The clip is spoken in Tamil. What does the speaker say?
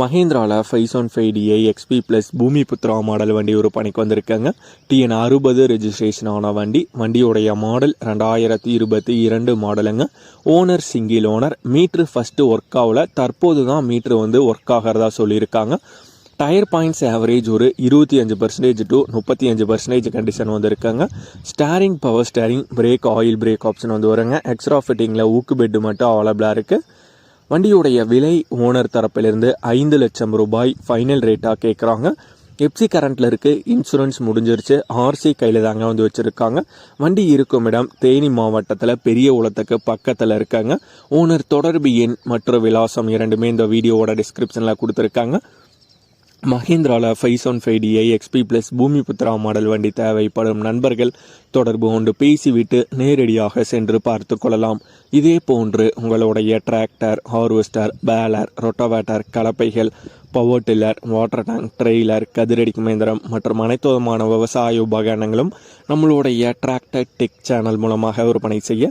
மஹேந்திராவில் five one five DI XP plus Bhumi Putra model வண்டி ஒரு பணிக்கு வந்திருக்காங்க. டிஎன் அறுபது ரெஜிஸ்ட்ரேஷன் ஆன வண்டி. வண்டியுடைய மாடல் ரெண்டாயிரத்தி இருபத்தி இரண்டு மாடலுங்க owner single owner meter first work ஆகல. தற்போது தான் மீட்ரு வந்து ஒர்க் ஆகிறதா சொல்லியிருக்காங்க. டயர் பாயிண்ட்ஸ் ஆவரேஜ் ஒரு இருபத்தி அஞ்சு பர்சன்டேஜ் டு முப்பத்தி அஞ்சு பர்சன்டேஜ் கண்டிஷன் வந்திருக்காங்க. Steering power steering brake oil brake option வந்து வருங்க. எக்ஸ்ட்ரா ஃபிட்டிங்கில் ஊக்கு பெட்டு மட்டும் அவைலபிளாக இருக்குது வண்டியுடைய விலை ஓனர் தரப்பிலிருந்து ஐந்து லட்சம் ரூபாய் ஃபைனல் ரேட்டாக கேட்குறாங்க எப்சி கரண்ட்டில் இருக்குது இன்சூரன்ஸ் முடிஞ்சிருச்சு ஆர்சி கையில் தாங்க வந்து வச்சுருக்காங்க. வண்டி இருக்கும் இடம் தேனி மாவட்டத்தில் பெரிய உலத்துக்கு பக்கத்தில் இருக்காங்க. ஓனர் தொடர்பு எண் மற்றும் விலாசம் இரண்டுமே இந்த வீடியோவோட டிஸ்கிரிப்ஷனில் கொடுத்துருக்காங்க. மஹிந்திராவில் five one five DI XP plus Bhumi Putra model வண்டி தேவைப்படும் நண்பர்கள் தொடர்பு கொண்டு பேசிவிட்டு நேரடியாக சென்று பார்த்து கொள்ளலாம். இதே போன்று உங்களுடைய tractor harvester baler rotavator கலப்பைகள் power tiller water tank trailer கதிரடிக்கு இயந்திரம் மற்றும் அனைத்து விதமான விவசாய உபகரணங்களும் நம்மளுடைய டிராக்டர் டெக் சேனல் மூலமாக விற்பனை செய்ய